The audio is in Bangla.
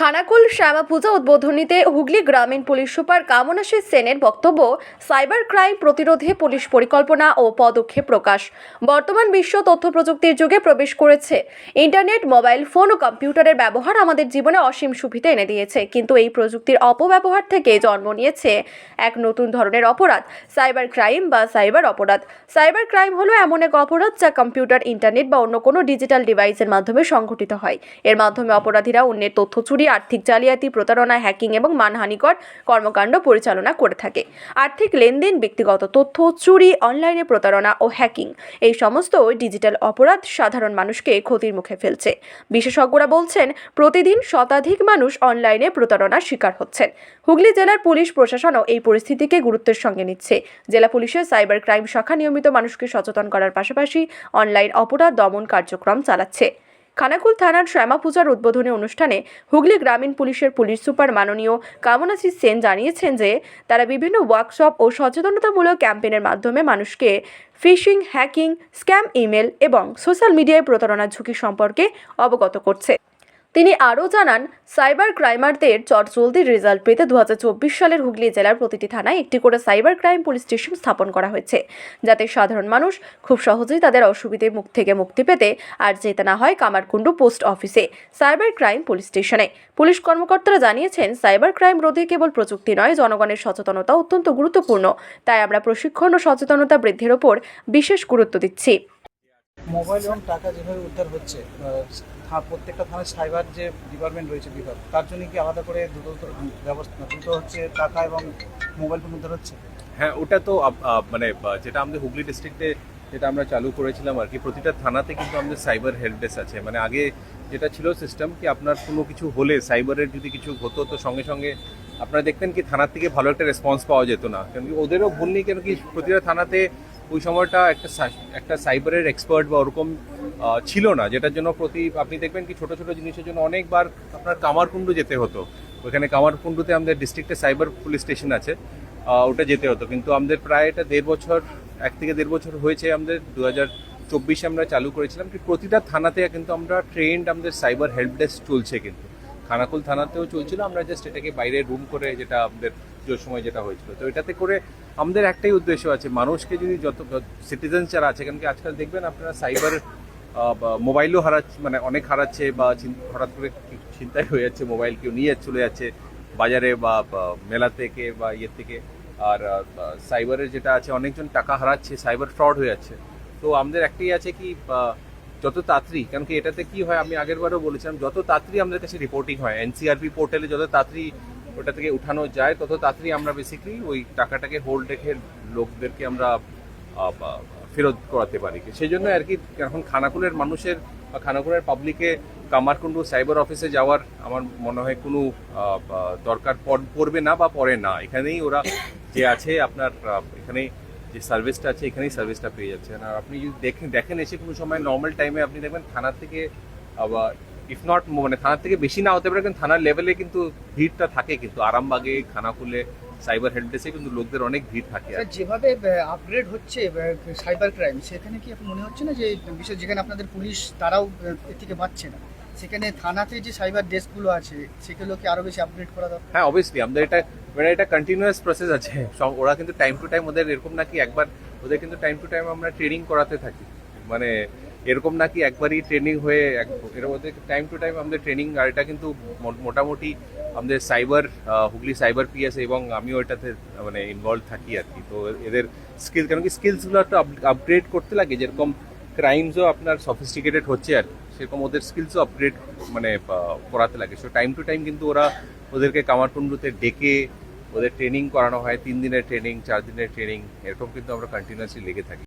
খানাকুল শ্যামা পূজা উদ্বোধনীতে হুগলি গ্রামীণ পুলিশ সুপার কামনাশী সেনের বক্তব্য, সাইবার ক্রাইম প্রতিরোধে পুলিশ পরিকল্পনা ও পদক্ষেপ প্রকাশ। বর্তমান বিশ্ব তথ্য প্রযুক্তির যুগে প্রবেশ করেছে। ইন্টারনেট, মোবাইল ফোন ও কম্পিউটারের ব্যবহার আমাদের জীবনে অসীম সুবিধা এনে দিয়েছে। কিন্তু এই প্রযুক্তির অপব্যবহার থেকে জন্ম নিয়েছে এক নতুন ধরনের অপরাধ, সাইবার ক্রাইম বা সাইবার অপরাধ। সাইবার ক্রাইম হলো এমন এক অপরাধ যা কম্পিউটার, ইন্টারনেট বা অন্য কোনো ডিজিটাল ডিভাইসের মাধ্যমে সংঘটিত হয়। এর মাধ্যমে অপরাধীরা অন্যের তথ্য চুরি আর্থিক জালিয়াতি, প্রতারণা হ্যাকিং এবং মানহানিকর কর্মকাণ্ড পরিচালনা করে থাকে। আর্থিক লেনদেন, ব্যক্তিগত তথ্য, চুরি, অনলাইনে প্রতারণা ও হ্যাকিং এই সমস্ত ডিজিটাল অপরাধ সাধারণ মানুষকে ক্ষতির মুখে ফেলছে। বিশেষজ্ঞরা বলছেন, প্রতিদিন শতাধিক মানুষ অনলাইনে প্রতারণার শিকার হচ্ছেন। হুগলি জেলার পুলিশ প্রশাসনও এই পরিস্থিতিকে গুরুত্বের সঙ্গে নিচ্ছে। জেলা পুলিশের সাইবার ক্রাইম শাখা নিয়মিত মানুষকে সচেতন করার পাশাপাশি অনলাইন অপরাধ দমন কার্যক্রম চালাচ্ছে। খানাকুল থানার শ্যামা পূজার উদ্বোধনী অনুষ্ঠানে হুগলি গ্রামীণ পুলিশের পুলিশ সুপার মাননীয় কামনাসি সেন জানিয়েছেন যে, তারা বিভিন্ন ওয়ার্কশপ ও সচেতনতামূলক ক্যাম্পেনের মাধ্যমে মানুষকে ফিশিং, হ্যাকিং, স্ক্যাম ইমেল এবং সোশ্যাল মিডিয়ায় প্রতারণার ঝুঁকি সম্পর্কে অবগত করছে। তিনি আরও জানান, সাইবার ক্রাইমারদের চটজলদি রেজাল্ট পেতে দু হাজার চব্বিশ সালের হুগলি জেলার প্রতিটি থানায় একটি করে সাইবার ক্রাইম পুলিশ স্টেশন স্থাপন করা হয়েছে, যাতে সাধারণ মানুষ খুব সহজেই তাদের অসুবিধে মুখ থেকে মুক্তি পেতে আর যেতে না হয় কামারকুণ্ডু পোস্ট অফিসে, সাইবার ক্রাইম পুলিশ স্টেশনে। পুলিশ কর্মকর্তারা জানিয়েছেন, সাইবার ক্রাইম রোধে কেবল প্রযুক্তি নয়, জনগণের সচেতনতা অত্যন্ত গুরুত্বপূর্ণ, তাই আমরা প্রশিক্ষণ ও সচেতনতা বৃদ্ধির ওপর বিশেষ গুরুত্ব দিচ্ছি। মোবাইল এবং টাকা যেভাবে উদ্ধার হচ্ছে প্রত্যেকটা থানায় সাইবার যে ডিপার্টমেন্ট রয়েছে বিভাগ, তার জন্য কি আলাদা করে দ্রুত ব্যবস্থা, দ্রুত হচ্ছে টাকা এবং মোবাইল ফোন উদ্ধার হচ্ছে? হ্যাঁ ওটা তো মানে যেটা আমাদের হুগলি ডিস্ট্রিক্টে যেটা আমরা চালু করেছিলাম আর কি, প্রতিটা থানাতে কিন্তু আমাদের সাইবার হেল্প ডেস্ক আছে। মানে আগে যেটা ছিল সিস্টেম কি, আপনার কোনো কিছু হলে, সাইবারের যদি কিছু হতো, তো সঙ্গে সঙ্গে আপনারা দেখতেন কি, থানার থেকে ভালো একটা রেসপন্স পাওয়া যেত না। কারণ কি, ওদেরও ভুল নেই কেন কি, প্রতিটা থানাতে ওই সময়টা একটা একটা সাইবারের এক্সপার্ট বা ওরকম ছিল না, যেটার জন্য প্রতি, আপনি দেখবেন কি ছোট ছোট জিনিসের জন্য অনেকবার আপনার কামারকুণ্ডু যেতে হতো। ওখানে কামারকুণ্ডুতে আমাদের ডিস্ট্রিক্টে সাইবার পুলিশ স্টেশন আছে ওটা যেতে হতো। কিন্তু আমাদের প্রায় এটা দেড় বছর, এক থেকে দেড় বছর হয়েছে আমাদের দু হাজার চব্বিশে আমরা চালু করেছিলাম কি প্রতিটা থানাতে কিন্তু আমরা ট্রেন্ড আমাদের সাইবার হেল্প ডেস্ক চলছে কিন্তু। খানাকুল থানাতেও চলছিল, আমরা জাস্ট এটাকে বাইরে রুম করে যেটা আমাদের যে সময় যেটা হয়েছিল। তো এটাতে করে আমাদের একটাই উদ্দেশ্য আছে, মানুষকে যদি যত সিটিজেন যারা আছে কেন কি আজকাল দেখবেন আপনারা সাইবার মোবাইলও হারাচ্ছে মানে অনেক হারাচ্ছে বা হঠাৎ করে ছিনতাই হয়ে যাচ্ছে মোবাইল কেউ নিয়ে চলে যাচ্ছে, বাজারে বা মেলা থেকে বা ইয়ে থেকে, আর সাইবারের যেটা আছে, অনেকজন টাকা হারাচ্ছে সাইবার ফ্রড হয়ে যাচ্ছে। তো আমাদের একটাই আছে কি যত তাড়াতাড়ি, কারণ কি এটাতে কি হয়, আমি আগেরবারও বলেছিলাম, যত তাড়াতাড়ি আমাদের কাছে রিপোর্টিং হয় এনসিআরপি পোর্টালে যত তাড়াতাড়ি ওটা থেকে উঠানো যায়, তত তাড়াতাড়ি আমরা বেসিক্যালি ওই টাকাটাকে হোল্ড রেখে লোকদেরকে আমরা ফেরত করাতে পারি। সেই জন্য আর কি, এখন খানাকুলের মানুষের বা খানাকুলের পাবলিকে কামারকুণ্ডু সাইবার অফিসে যাওয়ার আমার মনে হয় কোনো দরকার পড়- পড়বে না বা পড়ে না। এখানেই ওরা যে আছে আপনার এখানে যে সার্ভিসটা আছে, এখানেই সার্ভিসটা পেয়ে যাচ্ছেন। আর আপনি যদি দেখেন দেখেন এসে কোনো সময় নর্মাল টাইমে আপনি দেখবেন থানার থেকে ইফ নট মানে থানার থেকে বেশি না হতে পারে কিন্তু থানার লেভেলে কিন্তু ভিড়টা থাকে কিন্তু আরামবাগে খানাকুলে সাইবার হেল্প ডেস্কে কিন্তু লোকদের অনেক ভিড় থাকে যেভাবে আপগ্রেড হচ্ছে সাইবার ক্রাইম সেখানে কি আপনার মনে হচ্ছে না যে বিশেষ যেখানে আপনাদের পুলিশ তারাও এর থেকে বাঁচছে না? সেখানে থানাতে যে সাইবার ডেস্কগুলো আছে সেগুলোকে আরও বেশি আপগ্রেড করা দরকার? হ্যাঁ অবভিয়াসলি আমাদের এটা মানে এটা কন্টিনিউয়াস প্রসেস আছে। ওরা কিন্তু টাইম টু টাইম ওদের এরকম নাকি একবার ওদের কিন্তু টাইম টু টাইম আমরা ট্রেনিং করাতে থাকি। মানে এরকম নাকি একবারই ট্রেনিং হয়ে এরকম ওদের টাইম টু টাইম আমাদের ট্রেনিং আর এটা কিন্তু মোটামুটি আমাদের সাইবার হুগলি সাইবার পিএস এবং আমিও এটাতে মানে ইনভলভ থাকি আর কি। তো এদের স্কিল কারণ কি স্কিলসগুলো একটু আপগ্রেড করতে লাগে, যেরকম ক্রাইমসও আপনার সফিস্টিকেটেড হচ্ছে আর, সেরকম ওদের স্কিলসও আপগ্রেড মানে করাতে লাগে। সো টাইম টু টাইম কিন্তু ওরা ওদেরকে কামারকুণ্ডুতে ডেকে ওদের ট্রেনিং করানো হয়, তিন দিনের ট্রেনিং চার দিনের ট্রেনিং এরকম কিন্তু আমরা কন্টিনিউয়াসলি লেগে থাকি।